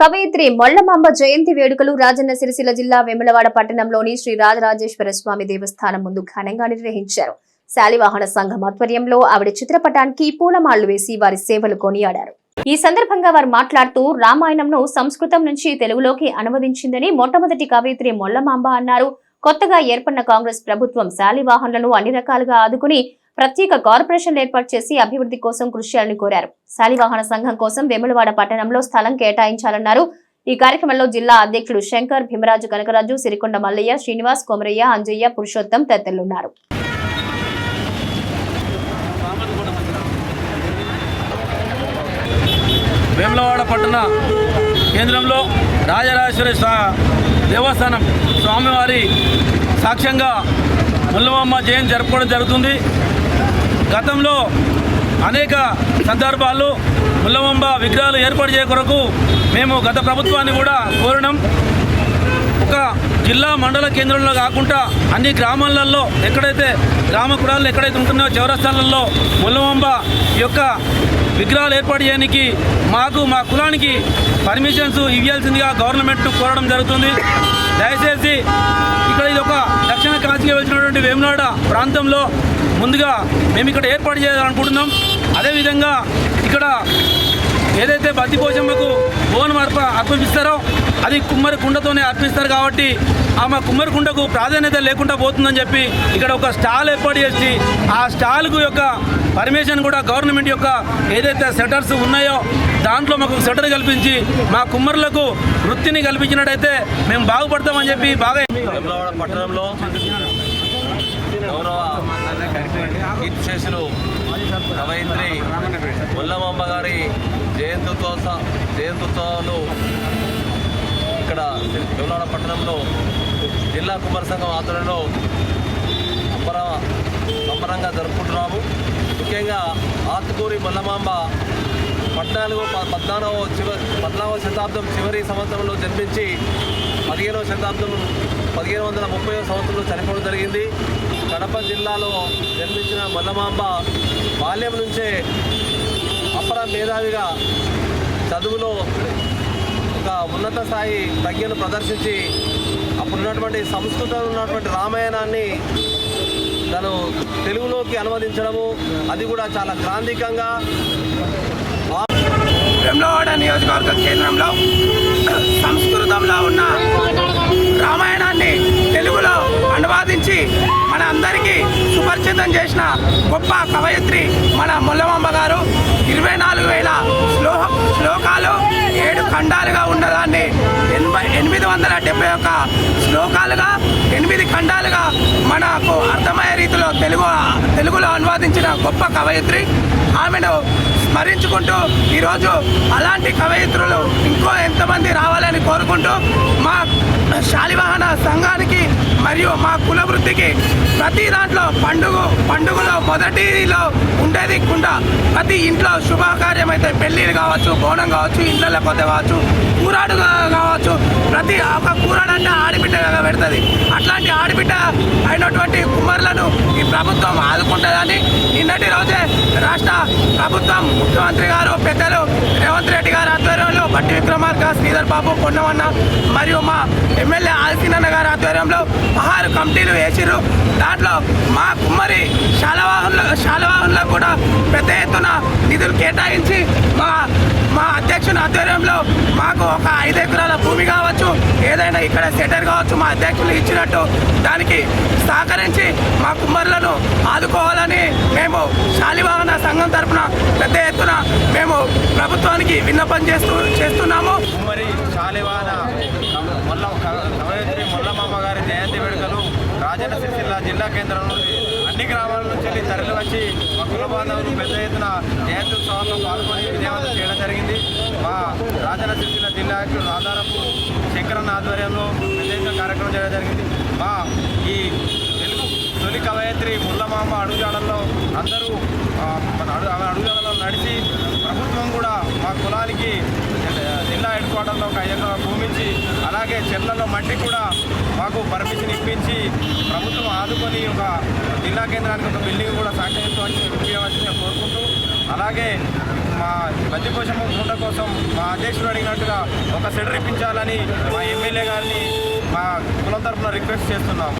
కవయిత్రి మొల్లమాంబ జయంతి వేడుకలు రాజన్న సిరిసిల్ల జిల్లా వెములవాడ పట్టణంలోని శ్రీ రాజరాజేశ్వర స్వామి దేవస్థానం ముందు ఘనంగా నిర్వహించారు. శాలివాహన సంఘం ఆధ్వర్యంలో ఆవిడ చిత్రపటానికి పూలమాళ్ళు వేసి వారి సేవలు కొనియాడారు. ఈ సందర్భంగా వారు మాట్లాడుతూ రామాయణంను సంస్కృతం నుంచి తెలుగులోకి అనువదించిందని మొట్టమొదటి కవయిత్రి మొల్లమాంబ అన్నారు. కొత్తగా ఏర్పడిన కాంగ్రెస్ ప్రభుత్వం శాలివాహనులను అన్ని రకాలుగా ఆదుకుని ప్రత్యేక కార్పొరేషన్ ఏర్పాటు చేసి అభివృద్ధి కోసం కృషి చేయాలని కోరారు. శాలివాహన సంఘం కోసం వెములవాడ పట్టణంలో స్థలం కేటాయించాలన్నారు. ఈ కార్యక్రమంలో జిల్లా అధ్యక్షుడు శంకర్ భీమరాజు కనకరాజు సిరికొండ మల్లయ్య శ్రీనివాస్ కొమరయ్య అంజయ్య పురుషోత్తం తదితరులున్నారు. వేములవాడ పట్టణ కేంద్రంలో రాజరాజేశ్వరి దేవస్థానం స్వామివారి సాక్ష్యంగా ముల్లవమ్మ జయంతి జరుపుకోవడం జరుగుతుంది. గతంలో అనేక సందర్భాల్లో ముల్లవంబ విగ్రహాలు ఏర్పాటు చేయ కొరకు మేము గత ప్రభుత్వాన్ని కూడా కోరినాం. ఒక జిల్లా మండల కేంద్రంలో కాకుండా అన్ని గ్రామాలలో ఎక్కడైతే గ్రామ కులాలు ఎక్కడైతే ఉంటున్నాయో చౌరస్థానాల్లో ముల్లవంబ యొక్క విగ్రహాలు ఏర్పాటు చేయడానికి మాకు మా కులానికి పర్మిషన్స్ ఇవ్వాల్సిందిగా గవర్నమెంట్ కోరడం జరుగుతుంది. దయచేసి ఇక్కడ ఇది ఒక కాచిగా వెళ్తున్నటువంటి వచ్చినటువంటి వేమునాడ ప్రాంతంలో ముందుగా మేము ఇక్కడ ఏర్పాటు చేయాలనుకుంటున్నాం. అదేవిధంగా ఇక్కడ ఏదైతే బంతి పోషమ్మకు బోనం అర్ప అర్పిస్తారో అది కుమ్మరి కుండతోనే అర్పిస్తారు కాబట్టి ఆమె కుమ్మరి కుండకు ప్రాధాన్యత లేకుండా పోతుందని చెప్పి ఇక్కడ ఒక స్టాల్ ఏర్పాటు చేసి ఆ స్టాల్కు యొక్క పర్మిషన్ కూడా గవర్నమెంట్ యొక్క ఏదైతే సెటర్స్ ఉన్నాయో దాంట్లో మాకు సెటర్ కల్పించి మా కుమ్మరులకు వృత్తిని కల్పించినట్టయితే మేము బాగుపడతామని చెప్పి బాగా వేములవాడ పట్టణంలో గౌరవ కీర్తిశేషులు కవయిత్రి గారి జయంత్యుత్సవ జయంత్యుత్సవాలు ఇక్కడ వేములవాడ పట్టణంలో జిల్లా కుమార సంఘం ఆధ్వర్యంలో అంబర సంబరంగా జరుపుకుంటున్నాము. ముఖ్యంగా ఆత్కూరి మల్లమాంబ పద్నాలుగో ప- పద్నాలుగవ చివరి పద్నాలుగవ శతాబ్దం చివరి సంవత్సరంలో జన్మించి పదిహేనవ శతాబ్దం పదిహేను వందల ముప్పై సంవత్సరంలో చనిపోవడం జరిగింది. కడప జిల్లాలో జన్మించిన మల్లమాంబ బాల్యం నుంచే అపర మేధావిగా చదువులో ఒక ఉన్నత స్థాయి ప్రజ్ఞను ప్రదర్శించి అప్పుడున్నటువంటి సంస్కృతంలో ఉన్నటువంటి రామాయణాన్ని తను తెలుగులోకి అనువదించడము అది కూడా చాలా క్రాంతికంగా నియోజకవర్గ కేంద్రంలో సంస్కృతంలో ఉన్న రామాయణాన్ని తెలుగులో అనువాదించి మన అందరికీ సుపరిచితం చేసిన గొప్ప కవయిత్రి మన ముల్లమాంబ గారు. ఇరవై నాలుగు వేల శ్లో శ్లోకాలు ఏడు ఖండాలుగా ఉన్నదాన్ని ఎనభై ఎనిమిది వందల డెబ్బై ఒక్క శ్లోకాలుగా ఎనిమిది ఖండాలుగా మనకు అర్థమయ్యే రీతిలో తెలుగు తెలుగులో అనువాదించిన గొప్ప కవయిత్రి. ఆమెను స్మరించుకుంటూ ఈరోజు అలాంటి కవయిత్రులు ఇంకో ఎంతమంది రావాలని కోరుకుంటూ మా శాలివాహన సంఘానికి మరియు మా కుల వృత్తికి ప్రతి దాంట్లో పండుగ పండుగలో మొదటిలో ఉండేది కుండ. ప్రతి ఇంట్లో శుభకార్యం అయితే పెళ్ళిళ్ళు కావచ్చు బోనం కావచ్చు ఇండ్ల కొత్త కావచ్చు కూరాడు కావచ్చు. ప్రతి ఒక కూరాడు ఆడబిడ్డగా పెడుతుంది. అట్లాంటి ఆడిబిడ్డ అయినటువంటి కుమారులను ఈ ప్రభుత్వం ఆదుకుంటుందని నిన్నటి రోజే రాష్ట్ర ప్రభుత్వం ముఖ్యమంత్రి గారు పెద్దలు రేవంత్ రెడ్డి గారు ఆధ్వర్యంలో బట్టి విక్రమార్క శ్రీధర్ బాబు పొన్నవన్న మరియు మా ఎమ్మెల్యే ఆల్సీనన్న గారి ఆధ్వర్యంలో ఆరు కమిటీలు వేసిరు దాంట్లో మా కుమ్మరి శాలవాహనుల శాలవాహన్లకు కూడా పెద్ద ఎత్తున నిధులు కేటాయించి మా మా అధ్యక్షుని ఆధ్వర్యంలో మాకు ఒక ఐదు ఎకరాల భూమి కావచ్చు ఏదైనా ఇక్కడ సెటర్ కావచ్చు మా అధ్యక్షులు ఇచ్చినట్టు దానికి సహకరించి మా కుమ్మరులను ఆదుకోవాలని మేము శాలివాహన సంఘం తరపున పెద్ద ఎత్తున మేము ప్రభుత్వానికి విన్నపం చేస్తూ చేస్తున్నాము. మరి శాలివాహన మొల్ల కవయత్రి మొల్లమామ గారి జయంతి వేడుకలు రాజన్న సిరిసిల్ల జిల్లా కేంద్రం నుండి అన్ని గ్రామాల నుంచి తరలి వచ్చి మా కుల బాంధవులు పెద్ద ఎత్తున జయంతి ఉత్సవాల్లో పాల్గొని విజయవంతం చేయడం జరిగింది మా రాజన్న సిరిసిల్ల రాధారపు శంకరన్న ఆధ్వర్యంలో పెద్ద కార్యక్రమం చేయడం జరిగింది. మా ఈ తెలుగు తొలి కవయత్రి ముల్లమామ అడుగుజాడల్లో అందరూ మన అడుగు ఆమె నడిచి ప్రభుత్వం కూడా మా కులానికి జిల్లా హెడ్ క్వార్టర్లో ఒక ఎకరా భూమించి అలాగే చెట్లలో మట్టి కూడా మాకు పర్మిషన్ ఇప్పించి ప్రభుత్వం ఆదుకొని ఒక జిల్లా కేంద్రానికి ఒక బిల్డింగ్ కూడా సాక్షించవలసి కోరుకుంటూ అలాగే మా బందిపోషమ్మ మూట కోసం మా అధ్యక్షుడు అడిగినట్టుగా ఒక సెటర్ ఇప్పించాలని మా ఎమ్మెల్యే గారిని మా కులం తరఫున రిక్వెస్ట్ చేస్తున్నాం